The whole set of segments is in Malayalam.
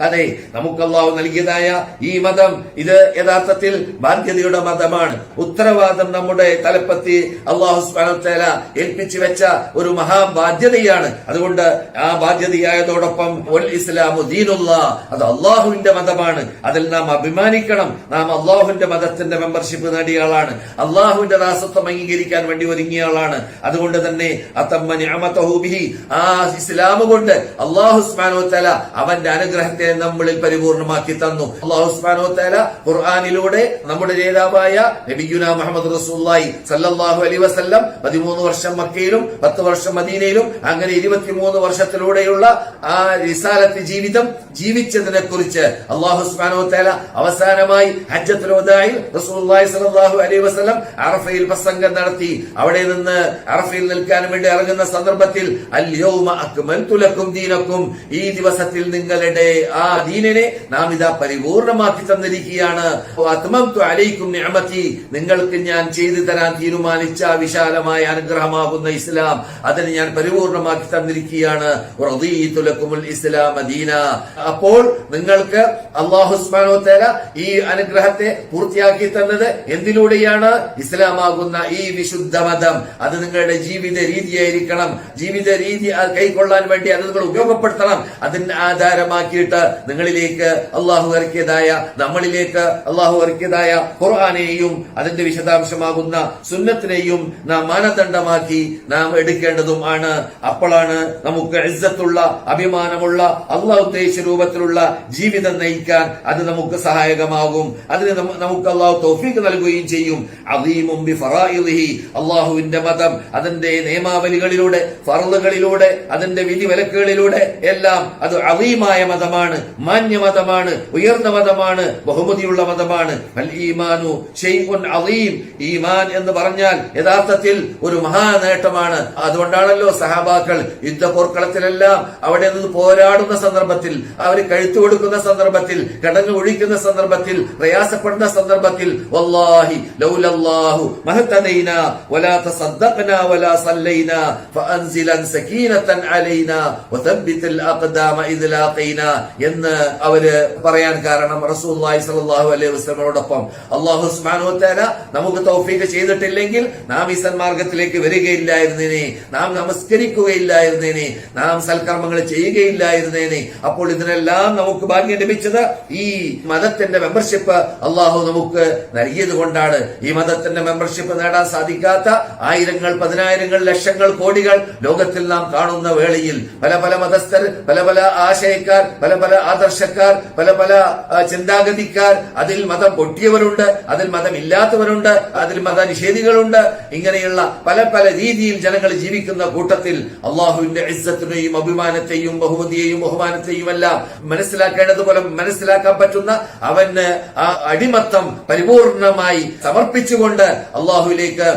അതെ നമുക്ക് അള്ളാഹു നൽകിയതായ ഈ മതം ഇത് യഥാർത്ഥത്തിൽ ബാധ്യതയുടെ മതമാണ്. ഉത്തരവാദം നമ്മുടെ തലപ്പത്തി അള്ളാഹു സ്മാനത്തേല ഏൽപ്പിച്ചു വെച്ച ഒരു മഹാബാധ്യതയാണ്. അതുകൊണ്ട് ആ ബാധ്യതയായതോടൊപ്പം ഇസ്ലാമു ദീനുള്ള അത് അള്ളാഹുവിന്റെ മതമാണ്. അതിൽ നാം അഭിമാനിക്കണം. നാം അള്ളാഹുവിന്റെ മതത്തിന്റെ മെമ്പർഷിപ്പ് നേടിയ ആളാണ്. അള്ളാഹുവിന്റെ ദാസത്വം അംഗീകരിക്കാൻ വേണ്ടി ഒരുങ്ങിയ ആളാണ്. അതുകൊണ്ട് തന്നെ അത്തമ്മ ആ ഇസ്ലാം കൊണ്ട് അള്ളാഹു സ്മാനോ തല അവന്റെ അനുഗ്രഹത്തെ നമ്മളിൽ പരിപൂർണമാക്കി തന്നു. അള്ളാഹു സ്മാനോ തല ഖുർആാനിലൂടെ നമ്മുടെ നേതാവായ നബിയുന മുഹമ്മദ് റസൂല്ലായി സല്ലാഹു അലി വസ്ല്ലം പതിമൂന്ന് വർഷം മക്കയിലും പത്ത് വർഷം മദീനയിലും അങ്ങനെ ഇരുപത്തിമൂന്ന് വർഷത്തിലൂടെയുള്ള ആ റിസാലത്ത് ജീവിതം ജീവിച്ചതിനെ കുറിച്ച് അള്ളാഹു സ്മാനോ തല അവസാനമായി ഹജ്ജത്തുൽ റസൂല്ലായി സല്ലാഹു അലൈ വസ്ലം അറഫയിൽ പ്രസംഗം നടത്തി. അവിടെ നിന്ന് അറഫയിൽ നിൽക്കാൻ വേണ്ടി ഇറങ്ങുന്ന സന്ദർഭത്തിൽ അല്യോമ അക്മൽതു തുലക്കും ദീനക്കും. ഈ ദിവസത്തിൽ നിങ്ങളുടെ ആ ദീനിനെ നാം ഇതാ പരിപൂർണമാക്കി തന്നിരിക്കുകയാണ്. അലൈക്കും നിങ്ങൾക്ക് ഞാൻ ചെയ്തു തരാൻ തീരുമാനിച്ച വിശാലമായ അനുഗ്രഹമാകുന്ന ഇസ്ലാം. അതിന് ഞാൻ പരിപൂർണമാക്കി തന്നിരിക്കുകയാണ്. ഇസ്ലാം അപ്പോൾ നിങ്ങൾക്ക് അള്ളാഹുസ്മാനോ തേര ഈ അനുഗ്രഹത്തെ പൂർത്തിയാക്കി തന്നത് എന്തിലൂടെയാണ്? ഇസ്ലാമാകുന്ന ഈ വിശുദ്ധ മതം. അത് നിങ്ങളുടെ ജീവിത രീതിയായിരിക്കണം. ജീവിത രീതി കൈക്കൊള്ളാൻ വേണ്ടി അത് നിങ്ങൾ ഉപയോഗപ്പെടുത്തണം. അതിന് ആധാരമാക്കിയിട്ട് നിങ്ങളിലേക്ക് അള്ളാഹു ഇറക്കിയതായ നമ്മളിലേക്ക് അള്ളാഹു ഇറക്കിയതായ ഖുർആാനെയും അതിന്റെ വിശദാംശമാകുന്ന സുന്നത്തിനെയും നാം മാനദണ്ഡമാക്കി നാം എടുക്കേണ്ടതും ആണ്. അപ്പോഴാണ് നമുക്ക് ഇസ്സത്തുള്ള അഭിമാനമുള്ള അള്ളാഹ് ഉദ്ദേശിച്ച രൂപത്തിലുള്ള ജീവിതം നയിക്കാൻ അത് നമുക്ക് സഹായകമാകും. അതിന് നമുക്ക് അള്ളാഹു തൗഫീഖ് നൽകുകയും ചെയ്യും. അദീമും അള്ളാഹുവിന്റെ മതം അതിന്റെ നിയമാവലികളിലൂടെ ഫറുകളിലൂടെ അതിന്റെ വിധി വിലക്കുകളിലൂടെ എല്ലാം അത് അവീമായ മതമാണ്. മാന്യ മതമാണ് ഉയർന്ന മതമാണ് ബഹുമതിയുള്ള മതമാണ് ഈമാനു അലീം ഈമാൻ എന്ന് പറഞ്ഞാൽ യഥാർത്ഥത്തിൽ ഒരു മഹാനേട്ടമാണ്. അതുകൊണ്ടാണല്ലോ സഹാബാക്കൾ യുദ്ധപോർക്കളത്തിലെല്ലാം അവിടെ നിന്ന് പോരാടുന്ന സന്ദർഭത്തിൽ അവർ കഴുത്തു കൊടുക്കുന്ന സന്ദർഭത്തിൽ കടന്നു ഒഴിക്കുന്ന സന്ദർഭത്തിൽ പ്രയാസപ്പെടുന്ന സന്ദർഭത്തിൽ വല്ലാഹി ലൗലല്ലാഹു വലാ എന്ന് അവർ പറയാൻ കാരണം റസൂലുള്ളാഹി സ്വല്ലല്ലാഹു അലൈഹി വസ്ലമിനോടൊപ്പം അള്ളാഹു സുബ്ഹാനഹു വതആല നമുക്ക് തൗഫീഖ് ചെയ്തിട്ടില്ലെങ്കിൽ നാം ഈ സന്മാർഗത്തിലേക്ക് വരികയില്ലായിരുന്നേനെ. നാം നമസ്കരിക്കുകയില്ലായിരുന്നേനെ. നാം സൽക്കർമ്മങ്ങൾ ചെയ്യുകയില്ലായിരുന്നേനെ. അപ്പോൾ ഇതിനെല്ലാം നമുക്ക് ഭാഗ്യം ലഭിച്ചത് ഈ മതത്തിന്റെ മെമ്പർഷിപ്പ് അള്ളാഹു നമുക്ക് നൽകിയത് കൊണ്ടാണ്. ഈ മതത്തിന്റെ മെമ്പർഷിപ്പ് നേടാൻ സാധിക്കാത്ത ആയിരങ്ങൾ പതിനായിരങ്ങൾ ലക്ഷങ്ങൾ കോടികൾ ലോകത്തിൽ നാം കാണുന്ന വേളയിൽ പല പല മതസ്ഥർ പല പല ആശയക്കാർ പല പല ആദർശക്കാർ പല പല ചിന്താഗതിക്കാർ അതിൽ മതം പൊട്ടിയവരുണ്ട് അതിൽ മതമില്ലാത്തവരുണ്ട് അതിൽ മതനിഷേധികളുണ്ട്. ഇങ്ങനെയുള്ള പല പല രീതിയിൽ ജനങ്ങൾ ജീവിക്കുന്ന കൂട്ടത്തിൽ അള്ളാഹുവിന്റെ ഇസ്സത്തിനെയും അഭിമാനത്തെയും ബഹുമതിയെയും ബഹുമാനത്തെയും എല്ലാം മനസ്സിലാക്കേണ്ടതുപോലെ മനസ്സിലാക്കാൻ പറ്റുന്ന അവന് ആ അടിമത്തം പരിപൂർണമായി സമർപ്പിച്ചുകൊണ്ട് അള്ളാഹുവിലേക്ക്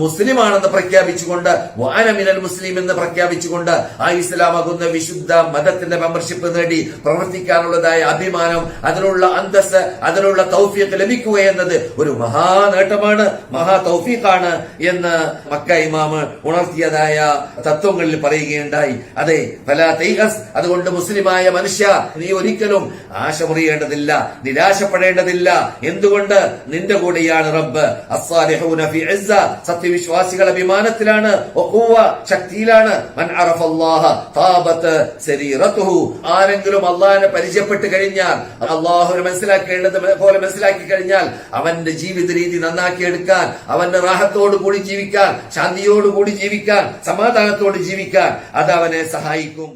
മുസ്ലിമാണെന്ന് പ്രഖ്യാപിച്ചുകൊണ്ട് വാനമിനൽ മുസ്ലിം എന്ന് പ്രഖ്യാപിച്ചുകൊണ്ട് ആ ഇസ്ലാമാകുന്ന വിശുദ്ധ മതത്തിന്റെ മെമ്പർഷിപ്പ് നേടി പ്രവർത്തിക്കാനുള്ളതായ അഭിമാനം അതിനുള്ള അന്തസ് അതിനുള്ള തൗഫീഖ് ലഭിക്കുക എന്നത് ഒരു മഹാ നേട്ടമാണ് മഹാ തൗഫീഖാണ് എന്ന് മക്ക ഇമാമ് ഉണർത്തിയതായ തത്വങ്ങളിൽ പറയുകയുണ്ടായി. അതെ ഫല തൈഹസ് അതുകൊണ്ട് മുസ്ലിമായ മനുഷ്യ നീ ഒരിക്കലും ആശ മുറിയേണ്ടതില്ല നിരാശപ്പെടേണ്ടതില്ല. എന്തുകൊണ്ട്? നിന്റെ കൂടെയാണ് റബ്ബ്. സത്യവിശ്വാസികൾ അഭിമാനത്തിലാണ് ശക്തിയിലാണ്. ആരെങ്കിലും അറഫ അള്ളാഹിനെ പരിചയപ്പെട്ട് കഴിഞ്ഞാൽ അള്ളാഹുവിനെ മനസ്സിലാക്കേണ്ടത് പോലെ മനസ്സിലാക്കി കഴിഞ്ഞാൽ അവന്റെ ജീവിത രീതി നന്നാക്കി എടുക്കാൻ അവന്റെ കൂടി ജീവിക്കാൻ ശാന്തിയോടുകൂടി ജീവിക്കാൻ സമാധാനത്തോട് ജീവിക്കാൻ അത് അവനെ സഹായിക്കും.